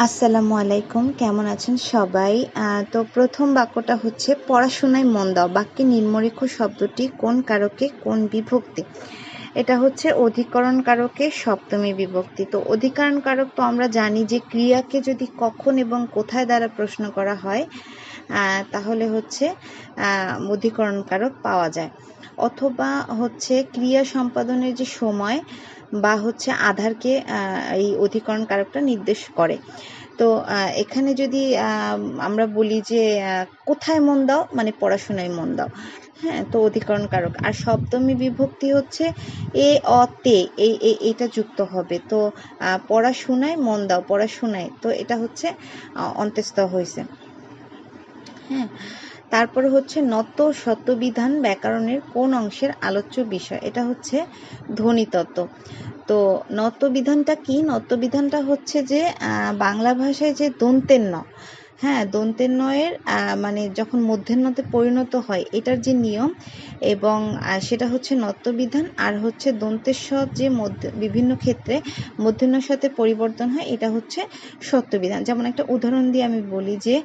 আসসালামু আলাইকুম, কেমন আছেন সবাই? তো প্রথম বাক্যটা হচ্ছে, পড়াশোনায় মন দাও। বাক্যে নিম্নরেখ শব্দটি কোন কারকে, কোন বিভক্তি? এটা হচ্ছে, অধিকরণ কারকে, সপ্তমী বিভক্তি। তো অধিকরণ কারক তো আমরা জানি যে ক্রিয়াকে যদি কখন এবং কোথায় দ্বারা প্রশ্ন করা হয় তাহলে হচ্ছে আহ, অধিকরণ কারক পাওয়া যায়। অথবা হচ্ছে ক্রিয়া সম্পাদনের যে সময় বা হচ্ছে আধারকে এই অধিকরণ কারকটা নির্দেশ করে। তো এখানে যদি আমরা বলি যে কোথায় মন দাও? মানে পড়াশোনায় মন দাও। হ্যাঁ তো অধিকরণ কারক আর সপ্তমী বিভক্তি হচ্ছে এ অ তে এই এই- এইটা যুক্ত হবে। তো পড়াশোনায় মন দাও পড়াশোনায়। তো এটা হচ্ছে আহ, অন্ত্যস্ত হয়েছে হ্যাঁ তারপরে হচ্ছে নত শতবিধান ব্যাকরণের কোন অংশের আলোচ্য বিষয়? এটা হচ্ছে ধ্বনিতত্ত্ব। তো নত বিধানটা কি? নত বিধানটা হচ্ছে যে বাংলা ভাষায় যে দন্তের ন হ্যাঁ দন্তের নয়ের আহ, মানে যখন মধ্যেন্নতে পরিণত হয় এটার যে নিয়ম এবং সেটা হচ্ছে নত্যবিধান আর হচ্ছে দন্তের স যে মধ্য বিভিন্ন ক্ষেত্রে মধ্যাহ্নের সাথে পরিবর্তন হয় এটা হচ্ছে সত্যবিধান। যেমন একটা উদাহরণ দিয়ে আমি বলি যে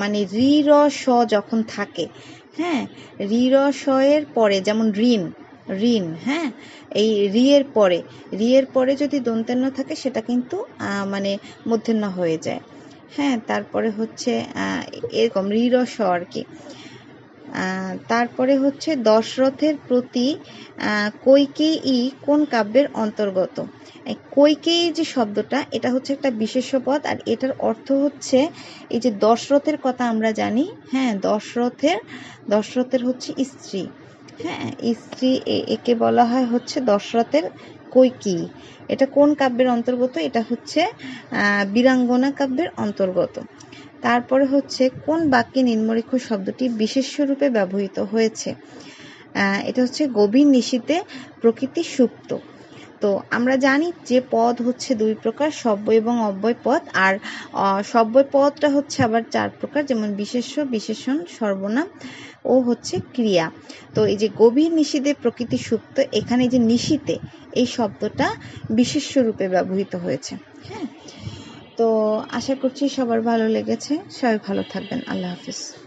মানে রি র স যখন থাকে হ্যাঁ রি র স এর পরে যেমন ঋণ ঋণ হ্যাঁ এই রি এর পরে রি এর পরে যদি দন্তান্ন থাকে সেটা কিন্তু মানে মূর্ধন্য হয়ে যায়। হ্যাঁ তারপরে হচ্ছে এরকম রি র স আর কি তারপরে হচ্ছে দশরথের প্রতি কৈকেয়ী কোন কাব্যের অন্তর্গত? কৈকেয়ী যে শব্দটা, এটা হচ্ছে একটা বিশেষ্য পদ আর এটার অর্থ হচ্ছে, এই যে দশরথের কথা আমরা জানি হ্যাঁ দশরথের দশরথের হচ্ছে স্ত্রী। হ্যাঁ স্ত্রী একে বলা হয় হচ্ছে দশরথের কৈকি। এটা কোন কাব্যের অন্তর্গত? এটা হচ্ছে বীরাঙ্গনা কাব্যের অন্তর্গত। তারপরে হচ্ছে, কোন বাক্যে নিম্নরেখ শব্দটি বিশেষরূপে ব্যবহৃত হয়েছে? এটা হচ্ছে গভীর নিশীতে প্রকৃতি সুপ্ত। তো আমরা জানি যে পদ হচ্ছে দুই প্রকার সব্য এবং অব্যয় পদ। আর আহ, সব্যয় পদটা হচ্ছে আবার চার প্রকার যেমন বিশেষ্য বিশেষণ সর্বনাম ও হচ্ছে ক্রিয়া। তো এই যে গভীর নিশীতে প্রকৃতি সুপ্ত এখানে যে নিশীতে এই শব্দটা বিশেষ্য রূপে ব্যবহৃত হয়েছে। হ্যাঁ? তো আশা করছি সবার ভালো লেগেছে। সবাই ভালো থাকবেন। আল্লাহ হাফিজ।